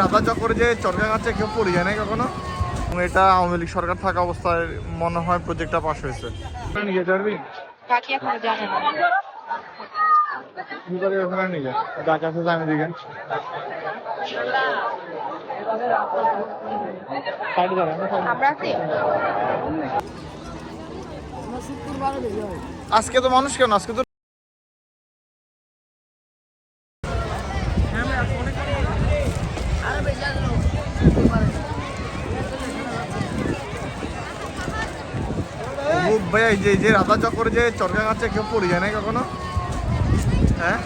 রাধা চক্করে যে চরকা গাছে কেউ পড়ে যায় না কখনো? এটা আওয়ামী লীগ সরকার থাকা অবস্থায় মনে হয় প্রজেক্টটা পাশ হয়েছে। নিয়ে যাবি? আজকে তো মানুষ কেন? আজকে তো ভাইয়া, এই যে যে রাধা চক্করে যে চরকা গাছে কেউ পড়ে যায় না কখনো? হ্যাঁ?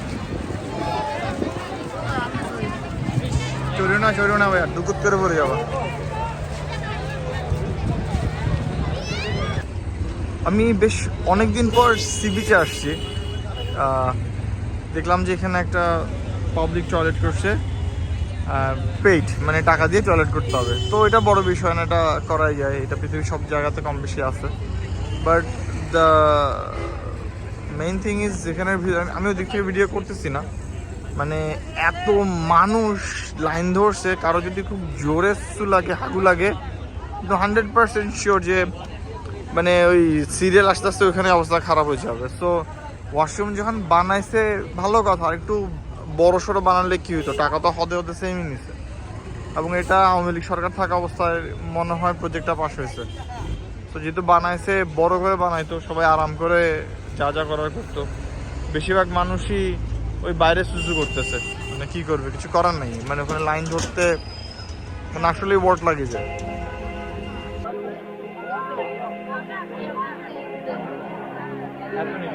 চড়িও না চড়িও না ভাইয়া ডুকুত করে পড়ে যাবা। আমি বেশ অনেক দিন পর সি বিচে আসছি দেখলাম যে এখানে একটা পাবলিক টয়লেট করছে। পেইড মানে টাকা দিয়ে টয়লেট করতে হবে। তো এটা বড় বিষয় না, এটা করাই যায়। এটা পৃথিবীর সব জায়গাতে কম বেশি আছে। But the main thing is যেখানে আমি ওদিক থেকে ভিডিও করতেছি না। মানে এত মানুষ লাইন ধরছে, কারও যদি খুব জোরে সু লাগে, হাগু লাগে, কিন্তু হান্ড্রেড পার্সেন্ট শিওর যে মানে ওই সিরিয়াল আস্তে আস্তে ওখানে অবস্থা খারাপ হয়ে যাবে। সো ওয়াশরুম যখন বানাইছে, ভালো কথা একটু বড় সড়ো বানালে কী হতো টাকা তো হদে হতে সেমই নিছে। এবং এটা আওয়ামী লীগ সরকার থাকা অবস্থায় মনে হয় প্রজেক্টটা পাশ হয়েছে। তো যেহেতু বানাইছে বড় করে বানাইতো সবাই আরাম করে যা যা করার করতো। বেশিরভাগ মানুষই ওই বাইরে সুসু করতেছে। মানে কি করবে? কিছু করার নেই। মানে ওখানে লাইন ধরতে মানে আসলেই ওয়ার্ড লাগে যায়। এখানে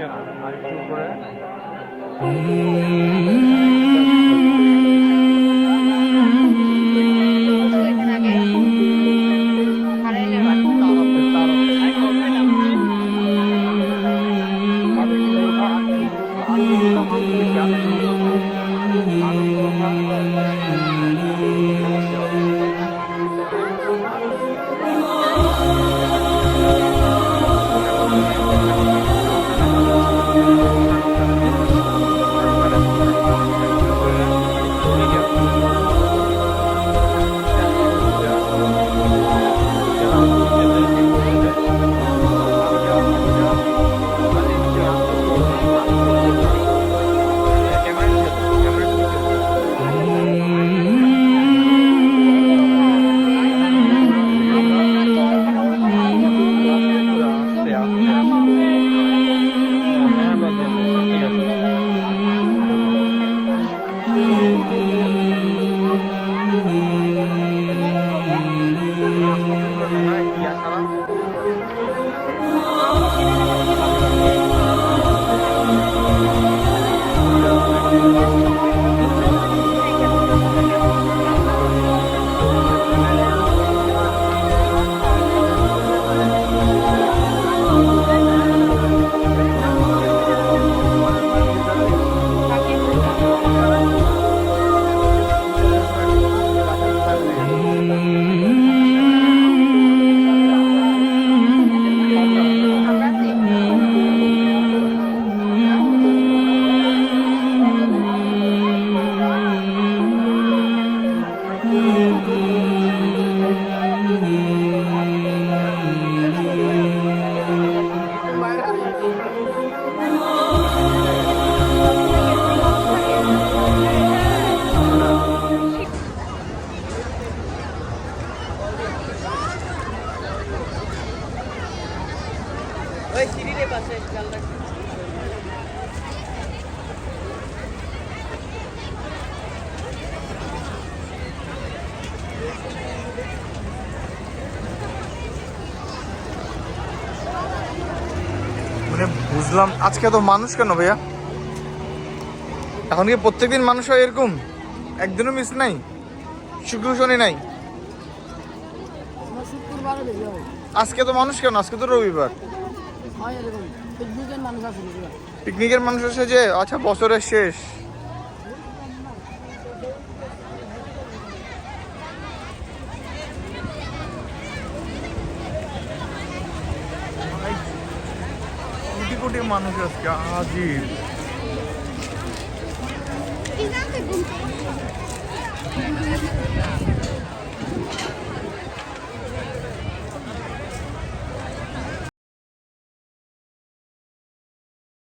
biasa Ay, Siri le pasa el caldo. মানে বুঝলাম। আজকে তো মানুষ কেন ভাইয়া? এখন কি প্রত্যেকদিন মানুষ হয় এরকম? একদিনও মিস নাই। শুক্র শনি নাই। আজকে তো মানুষ কেন? আজকে তো রবিবার। পিকনিকের মানুষ আছে পিকনিকের মানুষ এসে যে আচ্ছা বছরের শেষ। কোটি মানুষ আজকে হাজির